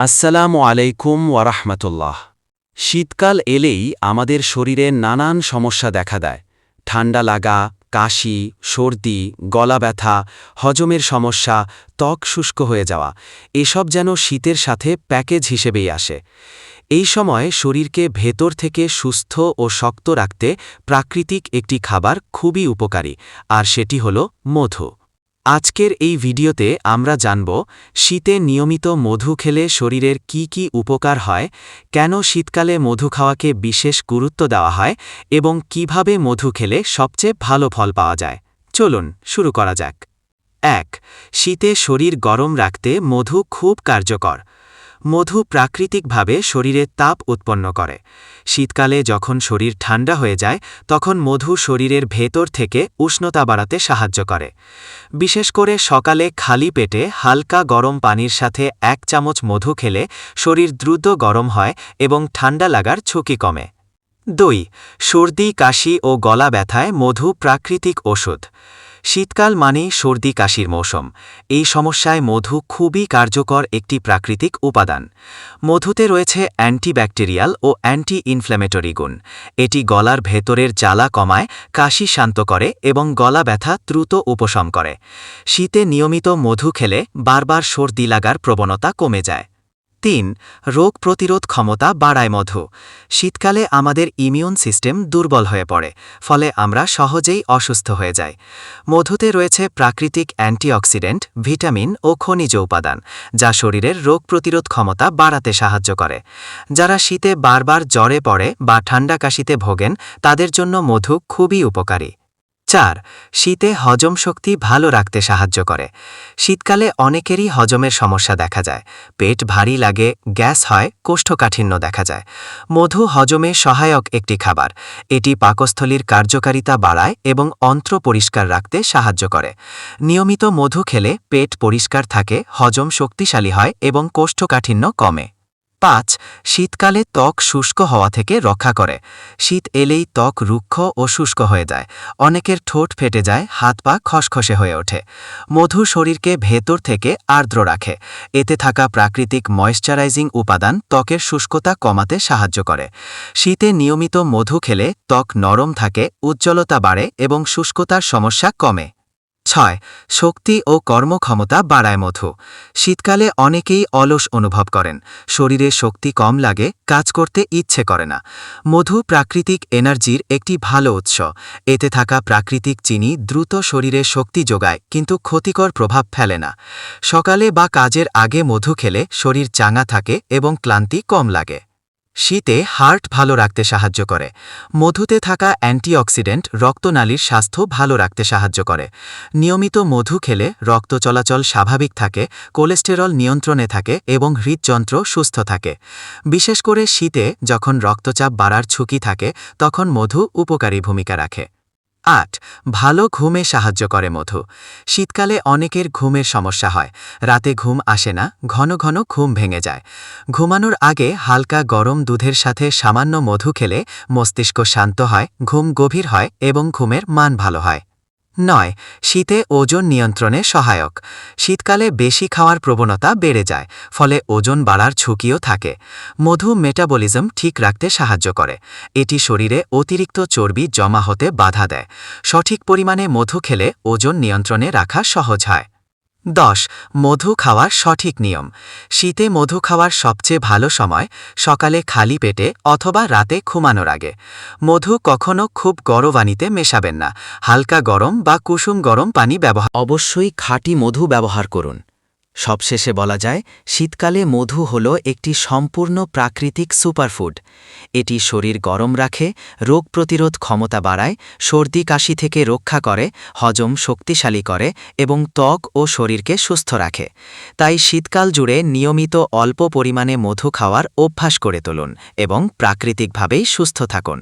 আসসালামু আলাইকুম ওয়ারাহমাতুল্লাহ শীতকাল এলেই আমাদের শরীরে নানান সমস্যা দেখা দেয়। ঠান্ডা লাগা, কাশি, সর্দি, গলা ব্যথা, হজমের সমস্যা, ত্বক শুষ্ক হয়ে যাওয়া, এসব যেন শীতের সাথে প্যাকেজ হিসেবেই আসে। এই সময় শরীরকে ভেতর থেকে সুস্থ ও শক্ত রাখতে প্রাকৃতিক একটি খাবার খুবই উপকারী, আর সেটি হল মধু। আজকের এই ভিডিওতে আমরা জানব, শীতে নিয়মিত মধু খেলে শরীরের কি কি উপকার হয়, কেন শীতকালে মধু খাওয়াকে বিশেষ গুরুত্ব দেওয়া হয়, এবং কীভাবে মধু খেলে সবচেয়ে ভালো ফল পাওয়া যায়। চলুন শুরু করা যাক। এক, শীতে শরীর গরম রাখতে মধু খুব কার্যকর। মধু প্রাকৃতিকভাবে শরীরে তাপ উৎপন্ন করে। শীতকালে যখন শরীর ঠান্ডা হয়ে যায়, তখন মধু শরীরের ভেতর থেকে উষ্ণতা বাড়াতে সাহায্য করে। বিশেষ করে সকালে খালি পেটে হালকা গরম পানির সাথে এক চামচ মধু খেলে শরীর দ্রুত গরম হয় এবং ঠান্ডা লাগার ঝুঁকি কমে। দুই, সর্দি, কাশি ও গলা ব্যথায় মধু প্রাকৃতিক ওষুধ। শীতকাল মানেই সর্দি কাশির মৌসুম। এই সমস্যায় মধু খুবই কার্যকর একটি প্রাকৃতিক উপাদান। মধুতে রয়েছে অ্যান্টিব্যাকটেরিয়াল ও অ্যান্টি ইনফ্ল্যামেটরি গুণ। এটি গলার ভেতরের জ্বালা কমায়, কাশি শান্ত করে এবং গলা ব্যথা দ্রুত উপশম করে। শীতে নিয়মিত মধু খেলে বারবার সর্দি লাগার প্রবণতা কমে যায়। তিন, রোগ প্রতিরোধ ক্ষমতা বাড়ায় মধু। শীতকালে আমাদের ইমিউন সিস্টেম দুর্বল হয়ে পড়ে, ফলে আমরা সহজেই অসুস্থ হয়ে যাই। মধুতে রয়েছে প্রাকৃতিক অ্যান্টিঅক্সিডেন্ট, ভিটামিন ও খনিজ উপাদান, যা শরীরের রোগ প্রতিরোধ ক্ষমতা বাড়াতে সাহায্য করে। যারা শীতে বারবার জ্বরে পড়ে বা ঠান্ডা কাশিতে ভোগেন, তাদের জন্য মধু খুবই উপকারী। চার, শীতে হজম শক্তি ভালো রাখতে সাহায্য করে। শীতকালে অনেকেরই হজমের সমস্যা দেখা যায়। পেট ভারী লাগে, গ্যাস হয়, কোষ্ঠকাঠিন্য দেখা যায়। মধু হজমে সহায়ক একটি খাবার। এটি পাকস্থলীর কার্যকারিতা বাড়ায় এবং অন্ত্র পরিষ্কার রাখতে সাহায্য করে। নিয়মিত মধু খেলে পেট পরিষ্কার থাকে, হজম শক্তিশালী হয় এবং কোষ্ঠকাঠিন্য কমে। পাঁচ, শীতকালে ত্বক শুষ্ক হওয়া থেকে রক্ষা করে। শীত এলেই ত্বক রুক্ষ ও শুষ্ক হয়ে যায়। অনেকের ঠোঁট ফেটে যায়, হাত পা খসখসে হয়ে ওঠে। মধু শরীরকে ভেতর থেকে আর্দ্র রাখে। এতে থাকা প্রাকৃতিক ময়েশ্চারাইজিং উপাদান ত্বকের শুষ্কতা কমাতে সাহায্য করে। শীতে নিয়মিত মধু খেলে ত্বক নরম থাকে, উজ্জ্বলতা বাড়ে এবং শুষ্কতার সমস্যা কমে। ছয়, শক্তি ও কর্মক্ষমতা বাড়ায় মধু। শীতকালে অনেকেই অলস অনুভব করেন। শরীরে শক্তি কম লাগে, কাজ করতে ইচ্ছে করে না। মধু প্রাকৃতিক এনার্জির একটি ভালো উৎস। এতে থাকা প্রাকৃতিক চিনি দ্রুত শরীরে শক্তি যোগায়, কিন্তু ক্ষতিকর প্রভাব ফেলে না। সকালে বা কাজের আগে মধু খেলে শরীর চাঙা থাকে এবং ক্লান্তি কম লাগে। শীতে হার্ট ভালো রাখতে সাহায্য করে। মধুতে থাকা অ্যান্টিঅক্সিডেন্ট রক্তনালীর স্বাস্থ্য ভালো রাখতে সাহায্য করে। নিয়মিত মধু খেলে রক্ত চলাচল স্বাভাবিক থাকে, কোলেস্টেরল নিয়ন্ত্রণে থাকে এবং হৃদযন্ত্র সুস্থ থাকে। বিশেষ করে শীতে যখন রক্তচাপ বাড়ার ঝুঁকি থাকে, তখন মধু উপকারী ভূমিকা রাখে। আট, ভালো ঘুমে সাহায্য করে মধু। শীতকালে অনেকের ঘুমের সমস্যা হয়। রাতে ঘুম আসে না, ঘন ঘন ঘুম ভেঙে যায়। ঘুমানোর আগে হালকা গরম দুধের সাথে সামান্য মধু খেলে মস্তিষ্ক শান্ত হয়, ঘুম গভীর হয় এবং ঘুমের মান ভালো হয়। নয়, শীতে ওজন নিয়ন্ত্রণে সহায়ক। শীতকালে বেশি খাওয়ার প্রবণতা বেড়ে যায়, ফলে ওজন বাড়ার ঝুঁকিও থাকে। মধু মেটাবলিজম ঠিক রাখতে সাহায্য করে। এটি শরীরে অতিরিক্ত চর্বি জমা হতে বাধা দেয়। সঠিক পরিমাণে মধু খেলে ওজন নিয়ন্ত্রণে রাখা সহজ হয়। দশ, মধু খাওয়ার সঠিক নিয়ম। শীতে মধু খাওয়ার সবচেয়ে ভালো সময় সকালে খালি পেটে অথবা রাতে ঘুমানোর আগে। মধু কখনও খুব গরবানিতে মেশাবেন না। হালকা গরম বা কুসুম গরম পানি ব্যবহার অবশ্যই খাঁটি মধু ব্যবহার করুন। সবশেষে বলা যায়, শীতকালে মধু হল একটি সম্পূর্ণ প্রাকৃতিক সুপারফুড। এটি শরীর গরম রাখে, রোগ প্রতিরোধ ক্ষমতা বাড়ায়, সর্দি কাশি থেকে রক্ষা করে, হজম শক্তিশালী করে এবং ত্বক ও শরীরকে সুস্থ রাখে। তাই শীতকাল জুড়ে নিয়মিত অল্প পরিমাণে মধু খাওয়ার অভ্যাস করে তুলুন এবং প্রাকৃতিকভাবেই সুস্থ থাকুন।